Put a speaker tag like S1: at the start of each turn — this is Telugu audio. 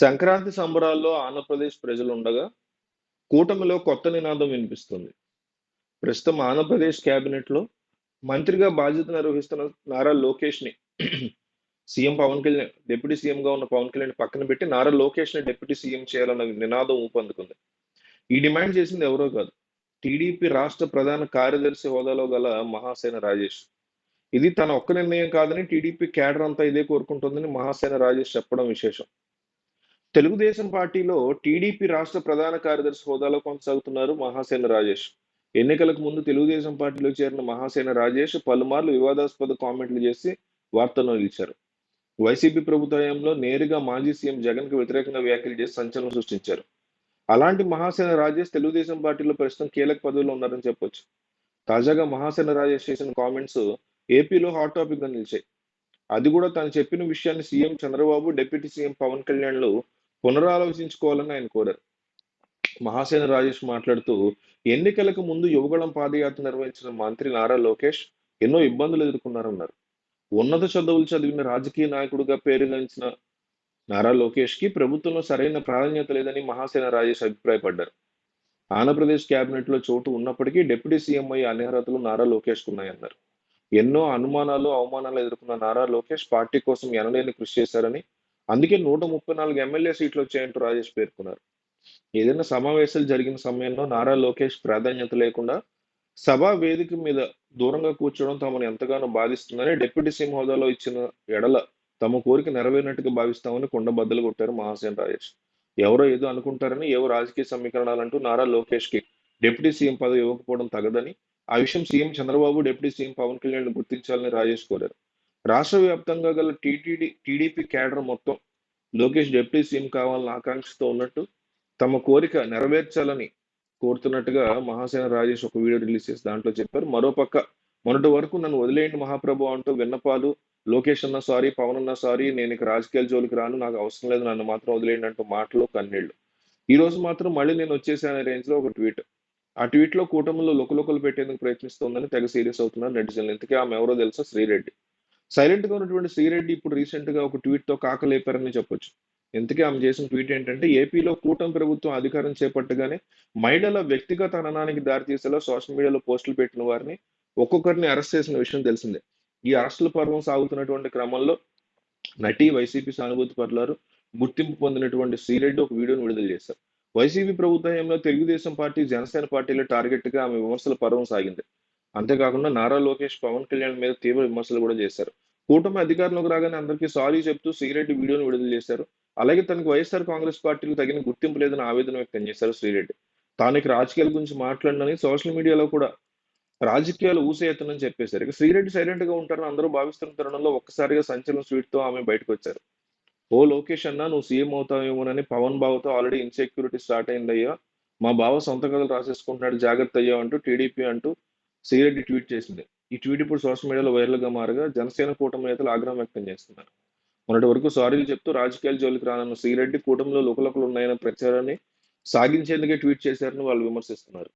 S1: సంక్రాంతి సంబరాల్లో ఆంధ్రప్రదేశ్ ప్రజలు ఉండగా కూటమిలో కొత్త నినాదం వినిపిస్తుంది. ప్రస్తుతం ఆంధ్రప్రదేశ్ క్యాబినెట్‌లో మంత్రిగా బాధ్యత నిర్వహిస్తున్న నారా లోకేష్‌ని సీఎం పవన్ కళ్యాణ్ డిప్యూటీ సీఎంగా ఉన్న పవన్ కళ్యాణ్ పక్కన పెట్టి నారా లోకేష్‌ని డిప్యూటీ సీఎం చేయాలన్న నినాదం ఊపందుకుంది. ఈ డిమాండ్ చేసింది ఎవరో కాదు. టీడీపీ రాష్ట్ర ప్రధాన కార్యదర్శి హోదాలో గల మహాసేన రాజేష్. ఇది తన ఒక్క నిర్ణయం కాదని టీడీపీ కేడర్ అంతా ఇదే కోరుకుంటుందని మహాసేన రాజేష్ చెప్పడం విశేషం. తెలుగుదేశం పార్టీలో టీడీపీ రాష్ట్ర ప్రధాన కార్యదర్శి హోదాలో కొనసాగుతున్నారు మహాసేన రాజేష్. ఎన్నికలకు ముందు తెలుగుదేశం పార్టీలో చేరిన మహాసేన రాజేష్ పలుమార్లు వివాదాస్పద కామెంట్లు చేసి వార్తల్లో నిలిచారు. వైసీపీ ప్రభుత్వంలో నేరుగా మాజీ సీఎం జగన్‌కు వ్యతిరేకంగా వ్యాఖ్యలు చేసి సంచలనం సృష్టించారు. అలాంటి మహాసేన రాజేష్ తెలుగుదేశం పార్టీలో ప్రస్తుతం కీలక పదవిలో ఉన్నారని చెప్పొచ్చు. తాజాగా మహాసేన రాజేష్ చేసిన కామెంట్స్ ఏపీలో హాట్ టాపిక్‌గా నిలిచాయి. అది కూడా తను చెప్పిన విషయాన్ని CM Chandrababu, deputy CM Pavan కళ్యాణ్‌లు పునరాలోచించుకోవాలని ఆయన కోరారు. మహాసేన రాజేష్ మాట్లాడుతూ ఎన్నికలకు ముందు యువగళం పాదయాత్ర నిర్వహించిన మంత్రి నారా లోకేష్ ఎన్నో ఇబ్బందులు ఎదుర్కొన్నారన్నారు. ఉన్నత చదువులు చదివిన రాజకీయ నాయకుడిగా పేరుగాంచిన నారా లోకేష్‌కి ప్రభుత్వంలో సరైన ప్రాధాన్యత లేదని మహాసేన రాజేష్ అభిప్రాయపడ్డారు. ఆంధ్రప్రదేశ్ క్యాబినెట్‌లో చోటు ఉన్నప్పటికీ డిప్యూటీ సీఎం అయ్యే అనర్హతలు అర్హతలు నారా లోకేష్‌కున్నాయన్నారు. ఎన్నో అనుమానాలు, అవమానాలు ఎదుర్కొన్న నారా లోకేష్ పార్టీ కోసం ఎనలేని కృషి చేశారని, అందుకే 134 ఎమ్మెల్యే సీట్లొచ్చాయంటూ రాజేష్ పేర్కొన్నారు. ఏదైనా సమావేశాలు జరిగిన సమయంలో నారా లోకేష్ ప్రాధాన్యత లేకుండా సభా వేదిక మీద దూరంగా కూర్చోవడం తమను ఎంతగానో బాధిస్తుందని, డిప్యూటీ సీఎం హోదాలో ఇచ్చిన ఎడల తమ కోరిక నెరవేరినట్టుగా భావిస్తామని కొండబద్దలు కొట్టారు మహాసేన్ రాజేష్. ఎవరో ఏదో అనుకుంటారని, ఏవో రాజకీయ సమీకరణాలంటూ నారా లోకేష్‌కి డిప్యూటీ సీఎం పదవి ఇవ్వకపోవడం తగదని, ఆ విషయం CM Chandrababu, deputy CM Pavan Kalyan గుర్తించాలని రాజేష్ కోరారు. రాష్ట్ర వ్యాప్తంగా గల టీటీడీ టీడీపీ కేడర్ మొత్తం లోకేష్ డిప్యూటీ సీఎం కావాలని ఆకాంక్షతో ఉన్నట్టు, తమ కోరిక నెరవేర్చాలని కోరుతున్నట్టుగా మహాసేన రాజేష్ ఒక వీడియో రిలీజ్ చేసి దాంట్లో చెప్పారు. మరోపక్క మొన్నటి వరకు నన్ను వదిలేయండి మహాప్రభు అంటూ విన్నపాలు, లోకేష్ అన్న సారీ, పవన్ అన్న సారీ, నేనిక రాజకీయాల జోలికి రాను, నాకు అవసరం లేదు, నన్ను మాత్రం వదిలేయండి అంటూ మాటలు, కన్నీళ్ళు. ఈ రోజు మాత్రం మళ్ళీ నేను వచ్చేసానే రేంజ్‌లో ఒక ట్వీట్. ఆ ట్వీట్‌లో కూటమిలో లొకలొకలు పెట్టేందుకు ప్రయత్నిస్తోందని తెగ సీరియస్ అవుతున్నారు నెటిజన్లు. ఇంతకీ ఆమె ఎవరో తెలుసా? శ్రీరెడ్డి. సైలెంట్‌గా ఉన్నటువంటి శ్రీరెడ్డి ఇప్పుడు రీసెంట్‌గా ఒక ట్వీట్‌తో కాకలేపారని చెప్పొచ్చు. ఇంతకీ ఆమె చేసిన ట్వీట్ ఏంటంటే ఏపీలో కూటమి ప్రభుత్వం అధికారం చేపట్టగానే మహిళల వ్యక్తిగత అననానికి దారితీసేలా సోషల్ మీడియాలో పోస్టులు పెట్టిన వారిని ఒక్కొక్కరిని అరెస్ట్ చేసిన విషయం తెలిసిందే. ఈ అరెస్టుల పర్వం సాగుతున్నటువంటి క్రమంలో నటి, వైసీపీ సానుభూతి పరులారు, గుర్తింపు పొందినటువంటి శ్రీరెడ్డి ఒక వీడియోను విడుదల చేశారు. వైసీపీ ప్రభుత్వంలో తెలుగుదేశం పార్టీ, జనసేన పార్టీల టార్గెట్‌గా ఆమె విమర్శల పర్వం సాగింది. అంతేకాకుండా నారా లోకేష్, పవన్ కళ్యాణ్ మీద తీవ్ర విమర్శలు కూడా చేశారు. కూటమి అధికారంలోకి రాగానే అందరికీ సారీ చెప్తూ శ్రీరెడ్డి వీడియోను విడుదల చేశారు. అలాగే తనకు వైఎస్ఆర్ కాంగ్రెస్ పార్టీకి తగిన గుర్తింపు లేదని ఆవేదన వ్యక్తం చేశారు శ్రీరెడ్డి. తానికి రాజకీయాల గురించి మాట్లాడనని సోషల్ మీడియాలో కూడా రాజకీయాలు ఊసేయత్తనని చెప్పేశారు. ఇక శ్రీరెడ్డి సైలెంట్‌గా ఉంటారని అందరూ భావిస్తున్న తరుణంలో ఒక్కసారిగా సంచలన ట్వీట్‌తో ఆమె బయటకొచ్చారు. ఓ లోకేష్ అన్నా నువ్వు సీఎం అవుతావేమోనని పవన్ బాబుతో ఆల్రెడీ ఇన్‌సెక్యూరిటీ స్టార్ట్ అయిందయ్యా. మా బావ సొంత కథలు రాసేసుకుంటున్నాడు జాగ్రత్త అయ్యా అంటూ టీడీపీ అంటూ శ్రీరెడ్డి ట్వీట్ చేసింది. ఈ ట్వీట్ ఇప్పుడు సోషల్ మీడియాలో వైరల్‌గా మారగా జనసేన కూటమి నేతలు ఆగ్రహం వ్యక్తం చేస్తున్నారు. మొన్నటి వరకు సారీలు చెప్తూ రాజకీయాల జోలికి రానన్న శ్రీరెడ్డి కూటమిలో లుకలుకలు ఉన్నాయన్న ప్రచారాన్ని సాగించేందుకే ట్వీట్ చేశారని వాళ్ళు విమర్శిస్తున్నారు.